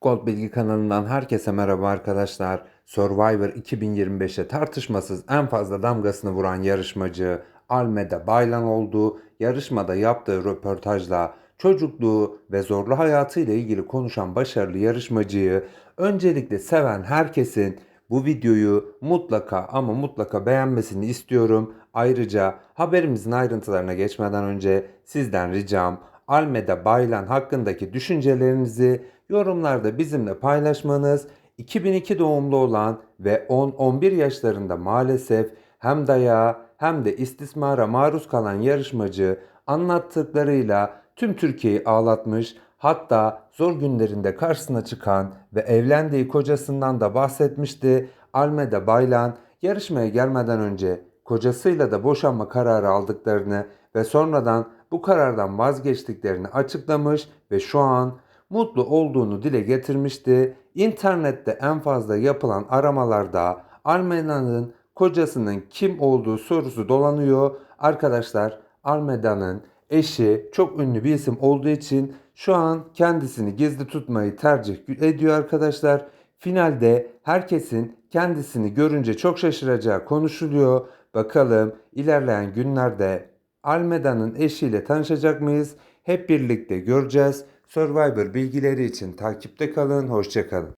Gold Bilgi kanalından herkese merhaba arkadaşlar. Survivor 2025'e tartışmasız en fazla damgasını vuran yarışmacı Almeda Baylan oldu. Yarışmada yaptığı röportajla çocukluğu ve zorlu hayatıyla ilgili konuşan başarılı yarışmacıyı öncelikle seven herkesin bu videoyu mutlaka ama mutlaka beğenmesini istiyorum. Ayrıca haberimizin ayrıntılarına geçmeden önce sizden ricam Almeda Baylan hakkındaki düşüncelerinizi yorumlarda bizimle paylaşmanız, 2002 doğumlu olan ve 10-11 yaşlarında maalesef hem dayağa hem de istismara maruz kalan yarışmacı anlattıklarıyla tüm Türkiye'yi ağlatmış, hatta zor günlerinde karşısına çıkan ve evlendiği kocasından da bahsetmişti. Almeda Baylan yarışmaya gelmeden önce kocasıyla da boşanma kararı aldıklarını ve sonradan bu karardan vazgeçtiklerini açıklamış ve şu an mutlu olduğunu dile getirmişti. İnternette en fazla yapılan aramalarda Almeda'nın kocasının kim olduğu sorusu dolanıyor. Arkadaşlar Almeda'nın eşi çok ünlü bir isim olduğu için şu an kendisini gizli tutmayı tercih ediyor arkadaşlar. Finalde herkesin kendisini görünce çok şaşıracağı konuşuluyor. Bakalım ilerleyen günlerde Almeda'nın eşiyle tanışacak mıyız? Hep birlikte göreceğiz. Survivor bilgileri için takipte kalın. Hoşçakalın.